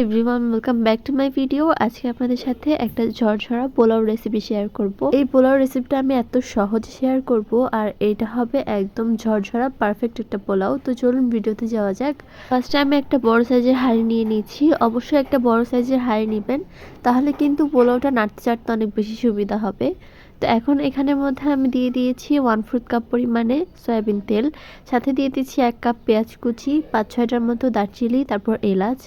Everyone welcome back to my video আজকে আপনাদের সাথে একটা ঝরঝরা পোলাও রেসিপি শেয়ার করব। এই পোলাও রেসিপিটা আমি এত সহজে শেয়ার করব আর এটা হবে একদম ঝরঝরা পারফেক্ট একটা পোলাও। তো চলুন ভিডিওতে যাওয়া যাক। ফার্স্টে আমি একটা বড় সাইজের হাঁড়ি নিয়ে নিয়েছি অবশ্যই একটা বড় সাইজের হাঁড়ি নেবেন, তাহলে কিন্তু পোলাওটা নাড়তে চাড়তে অনেক বেশি সুবিধা হবে। তো এখন এখানের মধ্যে আমি দিয়ে দিয়েছি ওয়ান ফোর্থ কাপ পরিমাণে সয়াবিন তেল। সাথে দিয়ে দিচ্ছি এক কাপ পেঁয়াজ কুচি, পাঁচ ছয়টার মতো দারচিনি, তারপর এলাচ।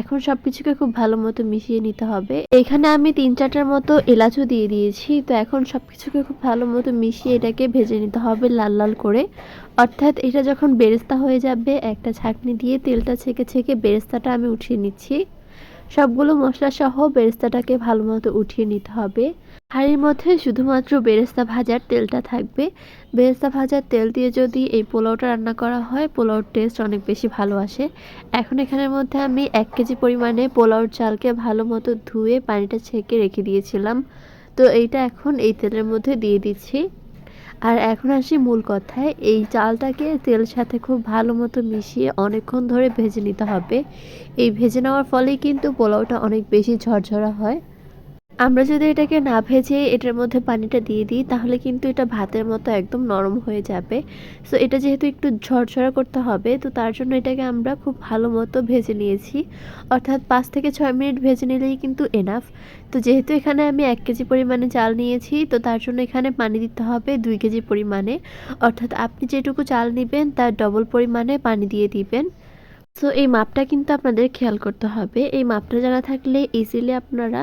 এখন সব কিছুকে খুব ভালো মতো মিশিয়ে নিতে হবে। এখানে আমি তিন চারটার মতো এলাচও দিয়ে দিয়েছি। তো এখন সব কিছুকে খুব ভালো মতো মিশিয়ে এটাকে ভেজে নিতে হবে লাল লাল করে। অর্থাৎ এটা যখন বেরেস্তা হয়ে যাবে, একটা ছাঁকনি দিয়ে তেলটা ছেঁকে ছেঁকে বেরেস্তাটা আমি উঠিয়ে নিচ্ছি। সবগুলো মশলা সহ বেরেস্তাটাকে ভালো মতো উঠিয়ে নিতে হবে। হাঁড়ির মধ্যে শুধুমাত্র বেরেস্তা ভাজার তেলটা থাকবে। বেরেস্তা ভাজার তেল দিয়ে যদি এই পোলাওটা রান্না করা হয়, পোলাওর টেস্ট অনেক বেশি ভালো আসে। এখন এখানের মধ্যে আমি এক কেজি পরিমাণে পোলাওর চালকে ভালো মতো ধুয়ে পানিটা ছেঁকে রেখে দিয়েছিলাম। তো এইটা এখন এই তেলের মধ্যে দিয়ে দিচ্ছি। আর এখন আসি মূল কথায়। এই চালটাকে তেল সাথে খুব ভালো মতো মিশিয়ে অনেকক্ষণ ধরে ভেজে নিতে হবে। এই ভেজে নেওয়ার ফলেই কিন্তু পোলাওটা অনেক বেশি ঝরঝরা হয়। আমরা যদি এটাকে না ভেজে এটার মধ্যে পানিটা দিয়ে দিই, তাহলে কিন্তু এটা ভাতের মতো একদম নরম হয়ে যাবে। সো এটা যেহেতু একটু ঝরঝরা করতে হবে, তো তার জন্য এটাকে আমরা খুব ভালো মতো ভেজে নিয়েছি। অর্থাৎ পাঁচ থেকে ছয় মিনিট ভেজে নিলেই কিন্তু এনাফ তো যেহেতু এখানে আমি এক কেজি পরিমাণে চাল নিয়েছি, তো তার জন্য এখানে পানি দিতে হবে দুই কেজি পরিমাণে। অর্থাৎ আপনি যেটুকু চাল নেবেন, তার ডবল পরিমাণে পানি দিয়ে দিবেন। সো এই মাপটা কিন্তু আপনাদের খেয়াল করতে হবে। এই মাপটা জানা থাকলে ইজিলি আপনারা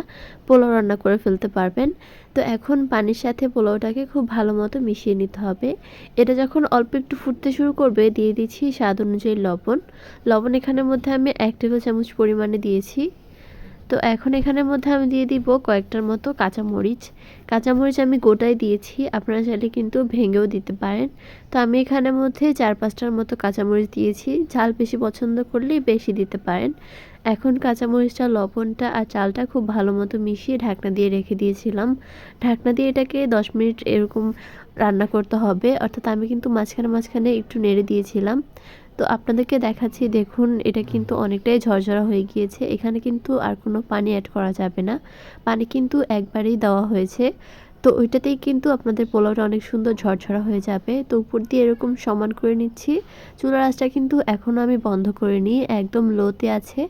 পোলাও রান্না করে ফেলতে পারবেন। তো এখন পানির সাথে পোলাওটাকে খুব ভালো মতো মিশিয়ে নিতে হবে। এটা যখন অল্প একটু ফুটতে শুরু করবে, দিয়ে দিচ্ছি স্বাদ অনুযায়ী লবণ। লবণ এখানের মধ্যে আমি এক টেবিল চামচ পরিমাণে দিয়েছি। তো এখন এখানের মধ্যে আমি দিয়ে দিব কয়েকটার মতো কাঁচামরিচ। কাঁচামরিচ আমি গোটাই দিয়েছি, আপনারা চাইলে কিন্তু ভেঙেও দিতে পারেন। তো আমি এখানের মধ্যে চার পাঁচটার মতো কাঁচামরিচ দিয়েছি, ঝাল বেশি পছন্দ করলে বেশি দিতে পারেন। এখন কাঁচামরিচটা, লবণটা আর চালটা খুব ভালো মতো মিশিয়ে ঢাকনা দিয়ে রেখে দিয়েছিলাম। ঢাকনা দিয়ে এটাকে দশ মিনিট এরকম রান্না করতে হবে, অর্থাৎ আমি কিন্তু মাঝখানে মাঝখানে একটু নেড়ে দিয়েছিলাম। তো আপনাদেরকে দেখাচ্ছি, দেখুন, এটা কিন্তু অনেকটাই ঝরঝরা হয়ে গিয়েছে। এখানে কিন্তু আর কোনো পানি অ্যাড করা যাবে না। পানি কিন্তু একবারেই দেওয়া হয়েছে। তো ওইটাতেই কিন্তু আপনাদের পোলাওটা অনেক সুন্দর ঝরঝরা হয়ে যাবে। তো উপর দিয়ে এরকম সমান করে নিচ্ছি। চুলার আঁচটা কিন্তু এখনও আমি বন্ধ করে নিই একদম লোতে আছে।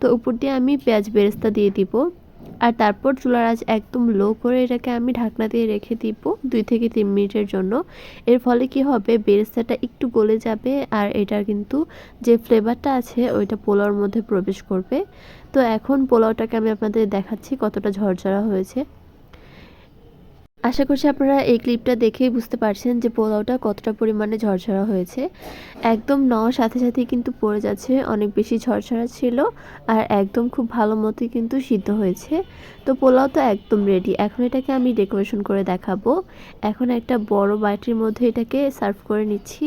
তো উপর দিয়ে আমি পেঁয়াজ বেরেস্তা দিয়ে দিব। আর তারপর চুলার আঁচ একদম লো করে এটাকে আমি ঢাকনা দিয়ে রেখে দিব দুই থেকে তিন মিনিটের জন্য। এর ফলে কি হবে? বেরেস্তাটা একটু গলে যাবে আর এটার কিন্তু যে ফ্লেভারটা আছে, ওইটা পোলাওর মধ্যে প্রবেশ করবে। তো এখন পোলাওটাকে আমি আপনাদের দেখাচ্ছি কতটা ঝরঝরা হয়েছে। আশা করছি আপনারা এই ক্লিপটা দেখেই বুঝতে পারছেন যে পোলাওটা কতটা পরিমাণে ঝরঝরা হয়েছে। একদম নেওয়ার সাথে সাথেই কিন্তু পড়ে যাচ্ছে, অনেক বেশি ঝরঝরা ছিল আর একদম খুব ভালো মতোই কিন্তু সিদ্ধ হয়েছে। তো পোলাও তো একদম রেডি এখন এটাকে আমি ডেকোরেশন করে দেখাবো। এখন একটা বড় বাটির মধ্যে এটাকে সার্ভ করে নিচ্ছি।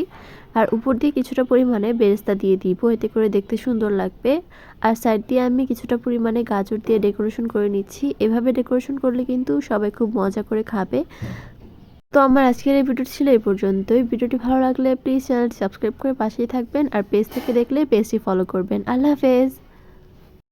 আর উপর দিয়ে কিছুটা পরিমাণে বেরেস্তা দিয়ে দিব, এতে করে দেখতে সুন্দর লাগবে। আর সাইড দিয়ে আমি কিছুটা পরিমাণে গাজর দিয়ে ডেকোরেশন করে নিচ্ছি। এভাবে ডেকোরেশন করলে কিন্তু সবাই খুব মজা করে খাবে। তো আমার আজকের এই ভিডিওটি ছিল এই পর্যন্তই। ভিডিওটি ভালো লাগলে প্লিজ চ্যানেলটি সাবস্ক্রাইব করে পাশেই থাকবেন আর পেজ থেকে দেখলে পেজটি ফলো করবেন। আল্লাহ হাফেজ!